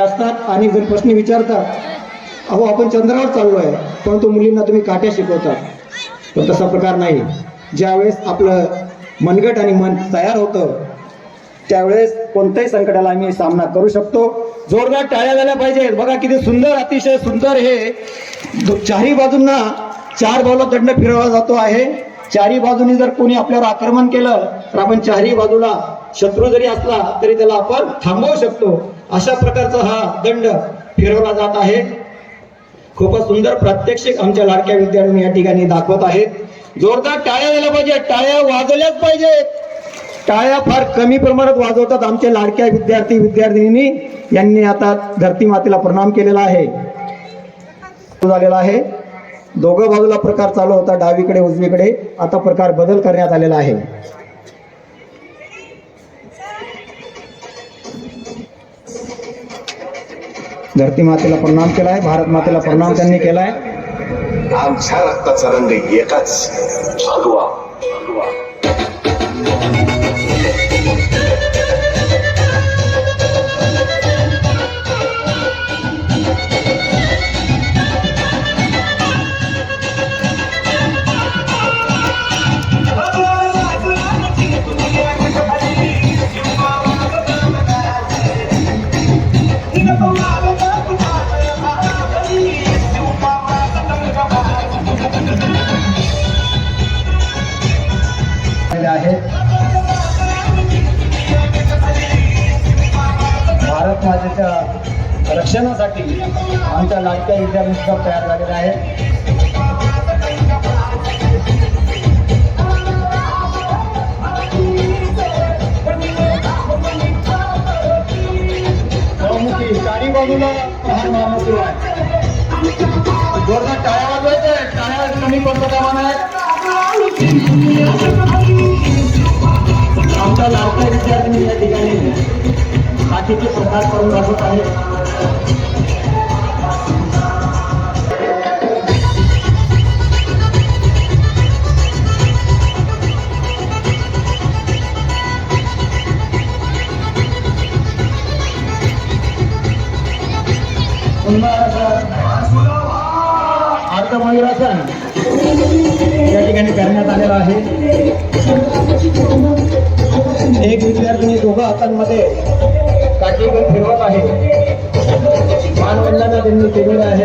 असतात आणि जर प्रश्न विचारतात अहो आपण चंद्रावर चाललो आहे परंतु मुलींना तुम्ही काट्या शिकवतात पण तसा प्रकार नाही. ज्यावेळेस आपलं मनगट आणि मन तयार होतं त्यावेळेस कोणत्याही संकटाला आम्ही सामना करू शकतो. जोरदार टाळ्या झाल्या पाहिजेत. बघा किती सुंदर अतिशय सुंदर हे. चारही बाजूंना चार बाजूला दंड फिरवला जातो आहे. चारही बाजूनी जर कोणी आपल्यावर आक्रमण केलं तर आपण चारही बाजूला शत्रू जरी असला तरी त्याला आपण थांबवू शकतो. अशा प्रकारचा हा दंड फिरवला जात आहे. खूपच सुंदर प्रात्यक्षिक आमच्या लाडक्या विद्यार्थ्यांनी या ठिकाणी दाखवत आहेत. जोरदार टाळ्या द्यायला पाहिजे टाळ्या वाजवल्याच पाहिजेत. टाळ्या फार कमी प्रमाणात वाजवतात आमच्या लाडक्या विद्यार्थी विद्यार्थिनी यांनी आता धरती मातेला प्रणाम केलेला आहे. झालेला आहे. दोघं बाजूला प्रकार चालू होता डावीकडे उजवीकडे. आता प्रकार बदल करण्यात आलेला आहे. धरती मातेला प्रणाम केलाय भारत मातेला प्रणाम त्यांनी आहे आमच्या रक्ताचा रंग एकच भगवा रक्षणासाठी आमच्या लाडक्या विद्यार्थी तयार झालेला आहे चारी बाजूला प्रहार मारणं सुरू आहे जोरदार टाळ्या टाळ्या कमी पडतो कामा नाही आमच्या लाडक्या विद्यार्थ्यांनी या ठिकाणी. बाकीचे प्रकार करून दाखवत आहेत सुंदर या ठिकाणी करण्यात आलेलं आहे. एक विद्यार्थी दोघं हातांमध्ये काठी घेऊन फिरवत आहे. मानवंदना त्यांनी केलेलं आहे.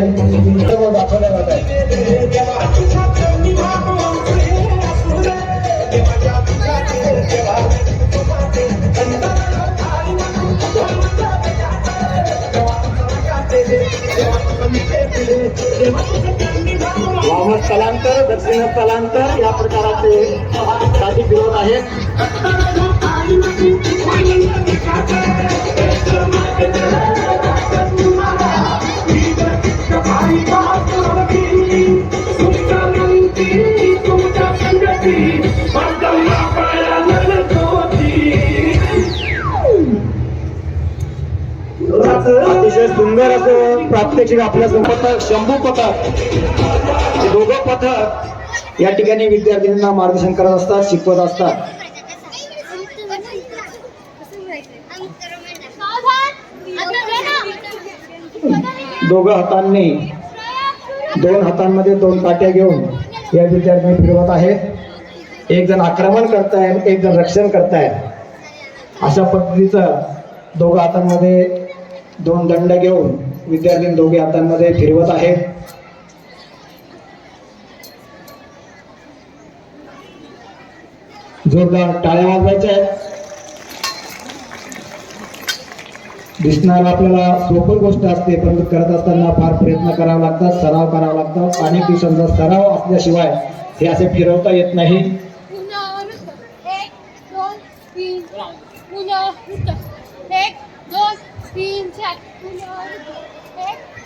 दाखवल्या जात आहे. स्थलांतर दक्षिण स्थलांतर या प्रकाराचे काही विरोध आहेत सुंदर असं प्रात्यक्षिक आपल्या पथक शंभू पथक. दोघं पथक या ठिकाणी विद्यार्थ्यांना मार्गदर्शन करत असतात शिकवत असतात. दोघं हातांनी दोन हातांमध्ये दोन काट्या घेऊन या विद्यार्थ्यांनी फिरवत आहेत. एक जण आक्रमण करतायत एक जण रक्षण करतायत. अशा पद्धतीचं दोघं हातांमध्ये दोन दंड घेऊन विद्यार्थी दोघे हातांमध्ये फिरवत आहेत. जोरदार टाळ्या वाजवायच्या आहेत. दिसणार आपल्याला सोपी गोष्ट असते परंतु करत असताना फार प्रयत्न करावा लागतात सराव करावा लागतात अनेक दिवसांचा सराव असल्याशिवाय हे असे फिरवता येत नाही. एक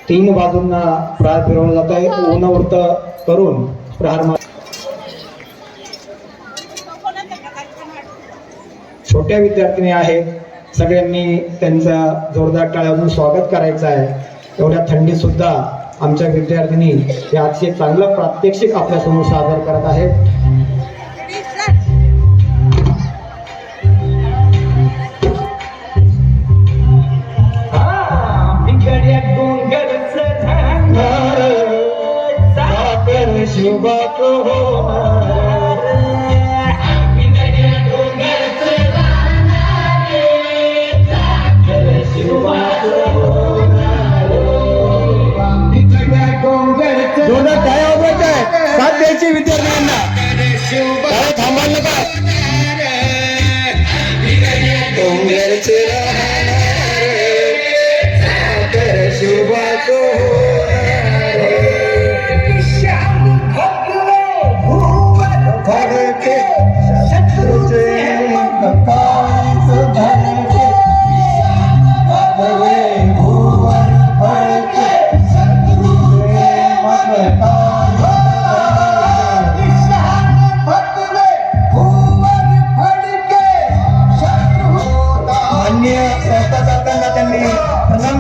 तीन बाजूंना प्रहार फिरवला जात. आहे उन्हवृत्त करून प्रहार मार छोट्या विद्यार्थिनी आहेत. सगळ्यांनी त्यांचा जोरदार टाळ्यावरून स्वागत करायचं आहे. एवढ्या थंडीत सुद्धा आमच्या विद्यार्थिनी हे अतिशय चांगलं प्रात्यक्षिक आपल्यासमोर सादर करत आहेत.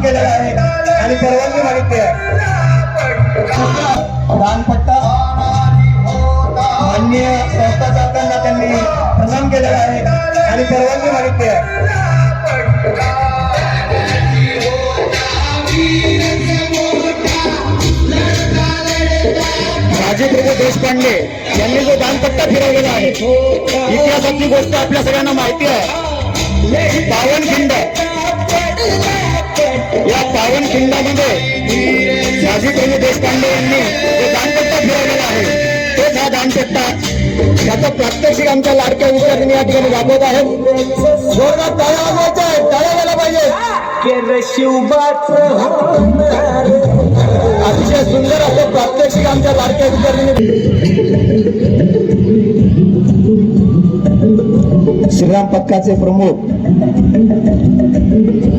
केलेला आहे. आणि परवानगी मागितली आहे. दानपट्टा अन्य संस्था चालकांना त्यांनी प्रणाम केलेला आहे. आणि परवानगी मागितली आहे. राजेप्रभू देशपांडे यांनी जो दानपट्टा फिरवलेला आहे इतिहासातली गोष्ट आपल्या सगळ्यांना माहिती आहे. पावनखिंड या पावनखिंडामध्ये राजे प्रभू देशपांडे यांनी जो दानपट्टा फिरवलेला आहे तोच हा दानपट्टा त्याचं प्रात्यक्षिक आमच्या लाडक्या विद्यार्थ्यांनी या ठिकाणी दाखवत आहेत जोरदार टाळ्या वाजवायच्या आहे टाळ्या गेला पाहिजे. अतिशय सुंदर असं प्रात्यक्षिक आमच्या लाडक्या विद्यार्थ्यांनी श्रीराम पथकाचे प्रमुख.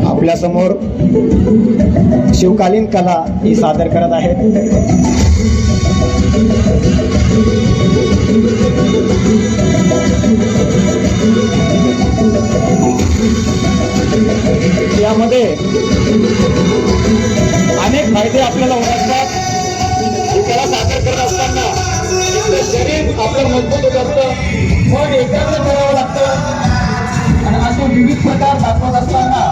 आपल्यासमोर शिवकालीन कला ही सादर करत आहेत. यामध्ये अनेक फायदे आपल्याला होत ही कला सादर करत असताना आपलं शरीर आपलं मजबूत होत असतं एकाग्र करावं लागतं. आणि असे विविध प्रकार दाखवत असताना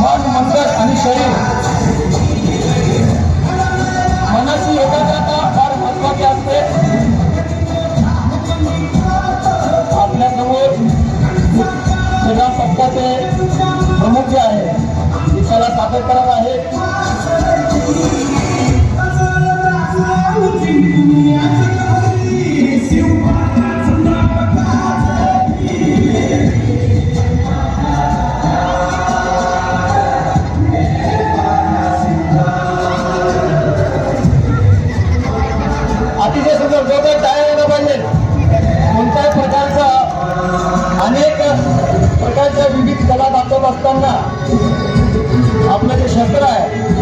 मन मंगल आणि शरीर मनाची एकाग्रता फार महत्वाची असते. आपल्यासमोर श्रीराम प्रमुख जे आहे ते त्याला सादर करत आहे